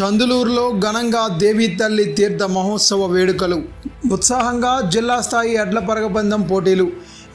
చందులూరులో ఘనంగా దేవి తల్లి తీర్థ మహోత్సవ వేడుకలు. ఉత్సాహంగా జిల్లా స్థాయి అడ్ల పరగబంధం పోటీలు.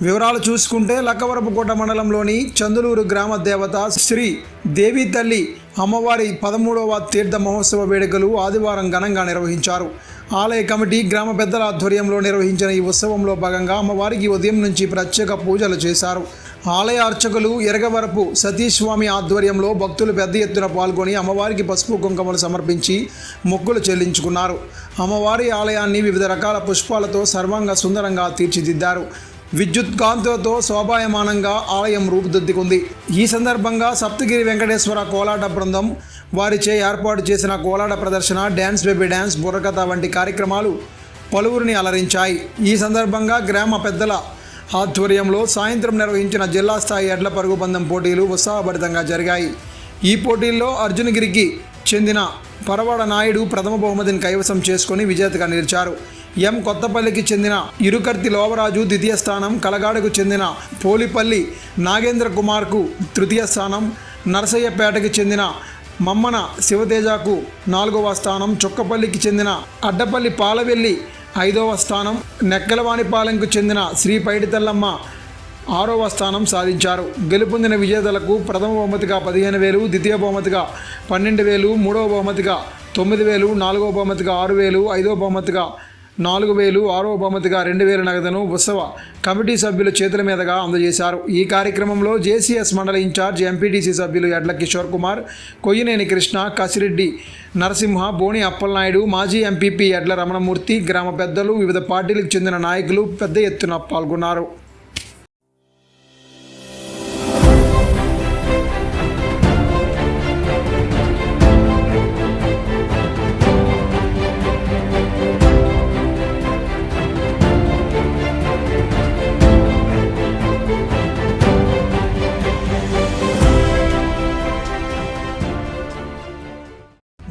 వివరాలు చూసుకుంటే లక్కవరపుకోట మండలంలోని చందులూరు గ్రామ దేవత శ్రీ దేవి తల్లి అమ్మవారి పదమూడవ తీర్థ మహోత్సవ వేడుకలు ఆదివారం ఘనంగా నిర్వహించారు. ఆలయ కమిటీ గ్రామ పెద్దల ఆధ్వర్యంలో నిర్వహించిన ఈ ఉత్సవంలో భాగంగా అమ్మవారికి ఉదయం నుంచి ప్రత్యేక పూజలు చేశారు. ఆలయ అర్చకులు ఎరగవరపు సతీష్ స్వామి ఆధ్వర్యంలో భక్తులు పెద్ద ఎత్తున పాల్గొని అమ్మవారికి పసుపు కుంకుమలు సమర్పించి మొక్కులు చెల్లించుకున్నారు. అమ్మవారి ఆలయాన్ని వివిధ రకాల పుష్పాలతో సర్వంగా సుందరంగా తీర్చిదిద్దారు. విద్యుత్ కాంతులతో శోభాయమానంగా ఆలయం రూపుదిద్దుకుంది. ఈ సందర్భంగా సప్తగిరి వెంకటేశ్వర కోలాట బృందం వారిచే ఏర్పాటు చేసిన కోలాట ప్రదర్శన డ్యాన్స్ బేబీ డ్యాన్స్ బుర్రకథ వంటి కార్యక్రమాలు పలువురిని అలరించాయి. ఈ సందర్భంగా గ్రామ పెద్దల ఆధ్వర్యంలో సాయంత్రం నిర్వహించిన జిల్లా స్థాయి ఎడ్ల పరుగు పోటీలు ఉత్సాహభరితంగా జరిగాయి. ఈ పోటీల్లో అర్జునగిరికి చెందిన పరవాడ నాయుడు ప్రథమ బహుమతిని కైవసం చేసుకుని విజేతగా నిలిచారు. ఎం కొత్తపల్లికి చెందిన ఇరుకర్తి లోవరాజు ద్వితీయ స్థానం కలగాడకు చెందిన పోలిపల్లి నాగేంద్ర కుమార్కు తృతీయ స్థానం నరసయ్యపేటకి చెందిన మమ్మన శివతేజకు నాలుగవ స్థానం చొక్కపల్లికి చెందిన అడ్డపల్లి పాలవెల్లి ఐదవ స్థానం నెక్కలవాణిపాలెంకు చెందిన శ్రీ పైడితల్లమ్మ ఆరవ స్థానం సాధించారు. గెలుపొందిన విజేతలకు ప్రథమ బహుమతిగా పదిహేను వేలు ద్వితీయ బహుమతిగా పన్నెండు వేలు మూడవ బహుమతిగా తొమ్మిది వేలు నాలుగవ బహుమతిగా ఆరు వేలు ఐదవ బహుమతిగా నాలుగు వేలు ఆరవ బహుమతిగా రెండు వేల నగదును ఉత్సవ కమిటీ సభ్యుల చేతుల మీదుగా అందజేశారు. ఈ కార్యక్రమంలో జేసీఎస్ మండల ఇన్ఛార్జ్ ఎంపీటీసీ సభ్యులు ఎడ్ల కిషోర్ కుమార్ కొయ్యనేని కృష్ణ కసిరెడ్డి నరసింహ బోని అప్పలనాయుడు మాజీ ఎంపీపీ ఎడ్ల రమణమూర్తి గ్రామ పెద్దలు వివిధ పార్టీలకు చెందిన నాయకులు పెద్ద ఎత్తున పాల్గొన్నారు.